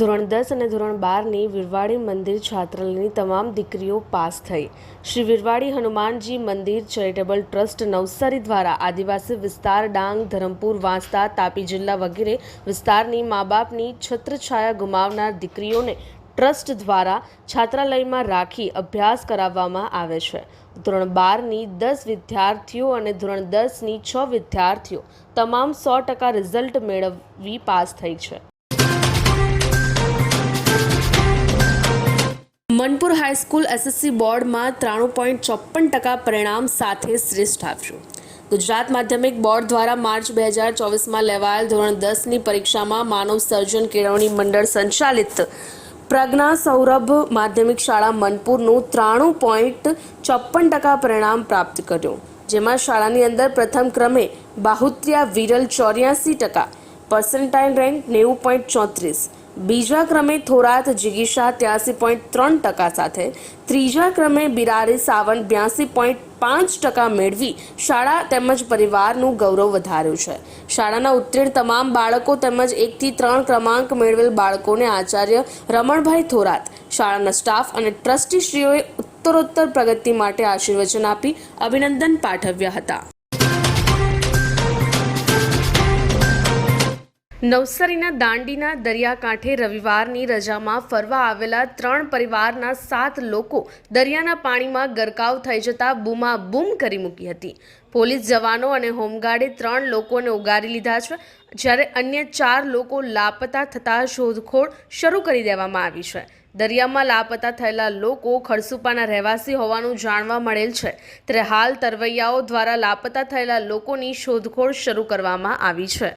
ધોરણ દસ અને ધોરણ બારની વિરવાડી મંદિર છાત્રાલયની તમામ દીકરીઓ પાસ થઈ. શ્રી વિરવાડી હનુમાનજી મંદિર ચેરિટેબલ ટ્રસ્ટ નવસારી દ્વારા આદિવાસી વિસ્તાર ડાંગ, ધરમપુર, વાંસદા, તાપી જિલ્લા વગેરે વિસ્તારની મા બાપની છત્રછાયા ગુમાવનાર દીકરીઓને ટ્રસ્ટ દ્વારા છાત્રાલયમાં રાખી અભ્યાસ કરાવવામાં આવે છે. ધોરણ બારની દસ વિદ્યાર્થીઓ અને ધોરણ દસની છ વિદ્યાર્થીઓ તમામ સો ટકા રિઝલ્ટ મેળવી પાસ થઈ છે. મનપુર હાઈસ્કૂલ એસએસસી બોર્ડમાં ત્રાણું પોઈન્ટ ચોપ્પન ટકા પરિણામ સાથે શ્રેષ્ઠ આવ્યું. ગુજરાત માધ્યમિક બોર્ડ દ્વારા માર્ચ બે હજાર ચોવીસમાં લેવાયેલ ધોરણ દસની પરીક્ષામાં માનવ સર્જન કેળવણી મંડળ સંચાલિત પ્રજ્ઞા સૌરભ માધ્યમિક શાળા મનપુરનું ત્રાણું પોઈન્ટ ચોપ્પન ટકા પરિણામ પ્રાપ્ત કર્યું, જેમાં શાળાની અંદર પ્રથમ ક્રમે બાહુત્યા વિરલ ચોર્યાસી ટકા, પર્સન્ટાઇલ રેન્ક નેવું પોઈન્ટ ચોત્રીસ બીજા ક્રમે થોરાત જિગીશા ત્યાસી પોઈન્ટ ત્રણ ટકા સાથે, ત્રીજા ક્રમે બિરારી સાવંત બ્યાસી પોઈન્ટ પાંચ ટકા મેળવી શાળા તેમજ પરિવારનું ગૌરવ વધાર્યું છે. શાળાના ઉત્તીર્ણ તમામ બાળકો તેમજ એકથી ત્રણ ક્રમાંક મેળવેલ બાળકોને આચાર્ય રમણભાઈ થોરાત, શાળાના સ્ટાફ અને ટ્રસ્ટીશ્રીઓએ ઉત્તરોત્તર પ્રગતિ માટે આશીર્વચન આપી અભિનંદન પાઠવ્યા હતા. નવસારીના દાંડીના દરિયાકાંઠે રવિવારની રજામાં ફરવા આવેલા ત્રણ પરિવારના સાત લોકો દરિયાના પાણીમાં ગરકાવ થઈ જતા બૂમાબૂમ કરી મૂકી હતી. પોલીસ જવાનો અને હોમગાર્ડે ત્રણ લોકોને ઉગારી લીધા છે, જ્યારે અન્ય ચાર લોકો લાપતા થતાં શોધખોળ શરૂ કરી દેવામાં આવી છે. દરિયામાં લાપતા થયેલા લોકો ખરસુપાના રહેવાસી હોવાનું જાણવા મળેલ છે, ત્યારે હાલ તરવૈયાઓ દ્વારા લાપતા થયેલા લોકોની શોધખોળ શરૂ કરવામાં આવી છે.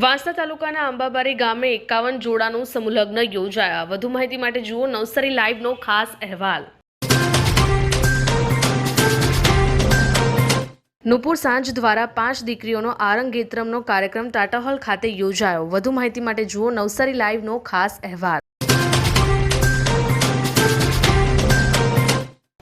વાંસદા તાલુકાના આંબાબારી ગામે એકાવન જોડાનું સમૂહલગ્ન યોજાયા. વધુ માહિતી માટે જુઓ નવસારી લાઈવનો ખાસ અહેવાલ. નુપુર સાંજ દ્વારા પાંચ દીકરીઓનો આરંગેત્રમનો કાર્યક્રમ ટાટા હોલ ખાતે યોજાયો. વધુ માહિતી માટે જુઓ નવસારી લાઈવનો ખાસ અહેવાલ.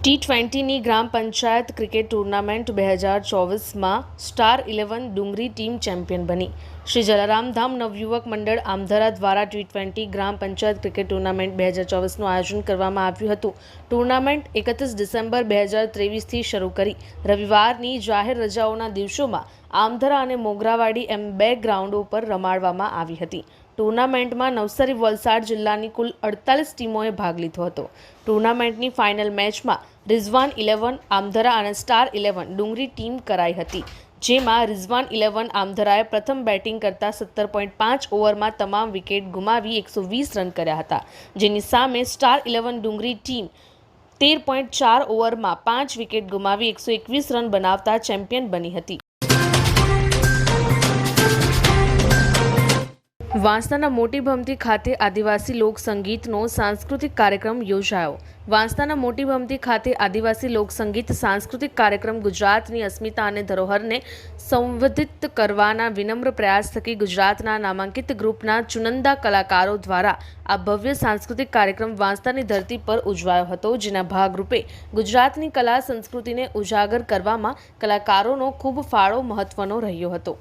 ટી ટ્વેન્ટીની ગ્રામ પંચાયત ક્રિકેટ ટુર્નામેન્ટ બે હજાર ચોવીસમાં star eleven Dungri team champion બની. શ્રી જલારામ ધામ નવયુવક મંડળ આમધરા દ્વારા ટી ટ્વેન્ટી ગ્રામ પંચાયત ક્રિકેટ ટુર્નામેન્ટ બે હજાર ચોવીસનું આયોજન કરવામાં આવ્યું હતું. ટુર્નામેન્ટ એકત્રીસ ડિસેમ્બર બે હજાર ત્રેવીસથી શરૂ કરી. રવિવારની જાહેર રજાઓના દિવસોમાં આમધરા અને મોગરાવાડી એમ બે ગ્રાઉન્ડો પર રમાડવામાં આવી હતી. ટુર્નામેન્ટમાં નવસારી વલસાડ જિલ્લાની કુલ અડતાલીસ ટીમોએ ભાગ લીધો હતો. ટુર્નામેન્ટની ફાઇનલ મેચમાં રિઝવાન ઇલેવન, આમધરા અને સ્ટાર ઇલેવન ડુંગરી ટીમ કરાઈ હતી, જેમાં રિઝવાન ઇલેવન, આમધરાએ પ્રથમ બેટિંગ કરતા સત્તર પોઈન્ટ પાંચ ઓવરમાં તમામ વિકેટ ગુમાવી એકસો વીસ રન કર્યા હતા, જેની સામે સ્ટાર ઇલેવન ડુંગરી ટીમ તેર પોઈન્ટ ચાર ઓવરમાં પાંચ વિકેટ ગુમાવી એકસો એકવીસ રન બનાવતા ચેમ્પિયન બની હતી. વાંસદાના મોટી ભમતી ખાતે આદિવાસી લોક સંગીતનો સાંસ્કૃતિક કાર્યક્રમ યોજાયો. વાંસદાના મોટી ભમતી ખાતે આદિવાસી લોક સંગીત સાંસ્કૃતિક કાર્યક્રમ ગુજરાતની અસ્મિતા અને ધરોહરને સંવર્ધિત કરવાના વિનમ્ર પ્રયાસ થકી ગુજરાતના નામાંકિત ગ્રુપના ચુનંદા કલાકારો દ્વારા આ ભવ્ય સાંસ્કૃતિક કાર્યક્રમ વાંસદાની ધરતી પર ઉજવાયો હતો, જેના ભાગરૂપે ગુજરાતની કલા સંસ્કૃતિને ઉજાગર કરવામાં કલાકારોનો ખૂબ ફાળો મહત્વનો રહ્યો હતો.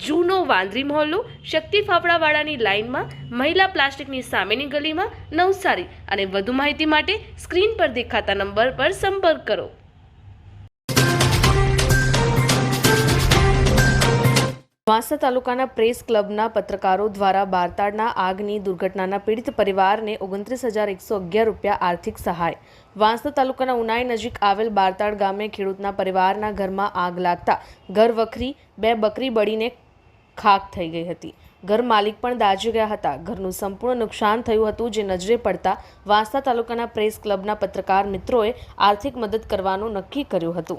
જૂનો વાંદરી મહોલ્લો શક્તિ ફાફડાવાળાની લાઇનમાં, મહિલા પ્લાસ્ટિકની સામેની ગલીમાં નવસારી અને વધુ માહિતી માટે સ્ક્રીન પર દેખાતા નંબર પર સંપર્ક કરો. વાંસદા તાલુકાના પ્રેસ ક્લબના પત્રકારો દ્વારા બારતાડના આગની દુર્ઘટનાના પીડિત પરિવારને ઓગણત્રીસ હજાર એકસો અગિયાર રૂપિયા આર્થિક સહાય. વાંસદા તાલુકાના ઉનાઈ નજીક આવેલ બારતાડ ગામે ખેડૂતના પરિવારના ઘરમાં આગ લાગતા ઘર વખરી બે બકરી બળીને ખાક થઈ ગઈ હતી. ઘર માલિક પણ દાઝી ગયા હતા. ઘરનું સંપૂર્ણ નુકસાન થયું હતું, જે નજરે પડતા વાંસદા તાલુકાના પ્રેસ ક્લબના પત્રકાર મિત્રોએ આર્થિક મદદ કરવાનું નક્કી કર્યું હતું.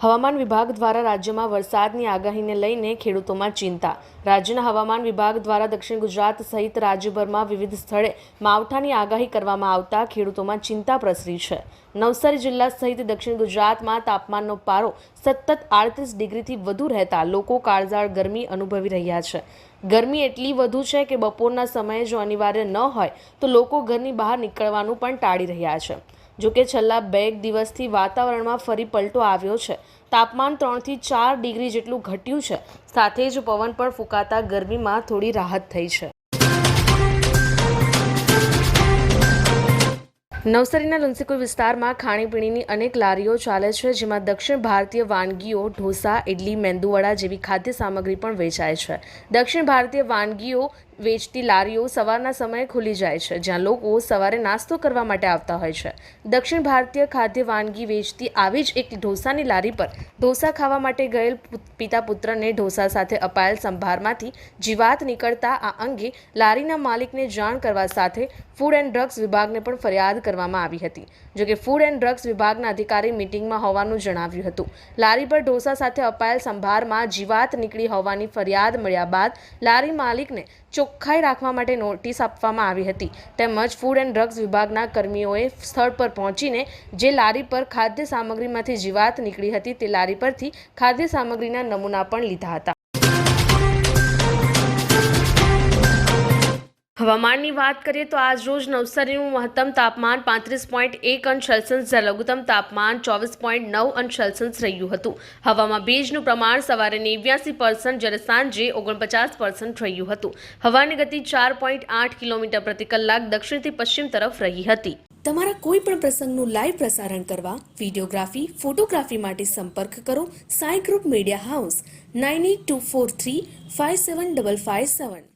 હવામાન વિભાગ દ્વારા રાજ્યમાં વરસાદની આગાહીને લઈને ખેડૂતોમાં ચિંતા. રાજ્યના હવામાન વિભાગ દ્વારા દક્ષિણ ગુજરાત સહિત રાજ્યભરમાં વિવિધ સ્થળે માવઠાની આગાહી કરવામાં આવતા ખેડૂતોમાં ચિંતા પ્રસરી છે. નવસારી જિલ્લા સહિત દક્ષિણ ગુજરાતમાં તાપમાનનો પારો સતત આડત્રીસ ડિગ્રીથી વધુ રહેતા લોકો કાળઝાળ ગરમી અનુભવી રહ્યા છે. ગરમી એટલી વધુ છે કે બપોરના સમયે જો અનિવાર્ય ન હોય તો લોકો ઘરની બહાર નીકળવાનું પણ ટાળી રહ્યા છે. જો કે છેલ્લા બે દિવસથી વાતાવરણમાં ફરી પલટો આવ્યો છે. તાપમાન ત્રણથી ચાર ડિગ્રી જેટલું ઘટ્યું છે. સાથે જ પવન પણ ફૂંકાતા ગરમીમાં થોડી રાહત થઈ છે. નવસારીના લુન્સીકુઈ વિસ્તારમાં ખાણીપીણીની અનેક લારીઓ ચાલે છે, જેમાં દક્ષિણ ભારતીય વાનગીઓ, ઢોસા ઇડલી મેંદુવડા જેવી ખાદ્ય સામગ્રી પણ વેચાય છે. દક્ષિણ ભારતીય વાનગીઓ વેચતી લારીઓ સવારના સમયે ખુલી જાય છે, જ્યાં લોકો સવારે નાસ્તો કરવા માટે આવતા હોય છે. દક્ષિણ ભારતીય ખાદ્ય વાનગી વેચતી આવી જ એક ઢોસાની લારી પર ઢોસા ખાવા માટે ગયેલ પિતા પુત્રને ઢોસા સાથે અપાયેલ સંભારમાંથી જીવાત નીકળતા આ અંગે લારીના માલિકને જાણ કરવા સાથે ફૂડ એન્ડ ડ્રગ્સ વિભાગને પણ ફરિયાદ કરવામાં આવી હતી. જોકે ફૂડ એન્ડ ડ્રગ્સ વિભાગના અધિકારી મિટિંગમાં હોવાનું જણાવ્યું હતું. લારી પર ઢોસા સાથે અપાયેલ સંભારમાં જીવાત નીકળી હોવાની ફરિયાદ મળ્યા બાદ લારી માલિકને ચોખ્ખાઈ રાખવા માટે નોટિસ આપવામાં આવી હતી. તેમજ ફૂડ એન્ડ ડ્રગ્સ વિભાગના કર્મીઓએ સ્થળ પર પહોંચીને જે લારી પર ખાદ્ય સામગ્રીમાંથી જીવાત નીકળી હતી તે લારી પરથી ખાદ્ય સામગ્રીના નમૂના પણ લીધા હતા. હવામાનની વાત કરીએ તો આજ રોજ નવસારીનું મહત્તમ તાપમાન પાંત્રીસ પોઈન્ટ એક અંશ સેલ્સિયસ જ્યારે લઘુત્તમ તાપમાન ચોવીસ પોઈન્ટ નવ અંશ સેલ્સિયસ રહ્યું હતું. હવામાં ભેજનું પ્રમાણ સવારે નેવ્યાસી પર્સન્ટ જ્યારે સાંજે ઓગણપચાસ પર્સન્ટ રહ્યું હતું. હવાની ગતિ ચાર પોઈન્ટ આઠ કિલોમીટર પ્રતિ કલાક દક્ષિણથી પશ્ચિમ તરફ રહી હતી. તમારા કોઈ પણ પ્રસંગનું લાઈવ પ્રસારણ કરવા વિડીયોગ્રાફી, ફોટોગ્રાફી માટે સંપર્ક કરો Sai group media house, nine eight two four three five seven double five seven.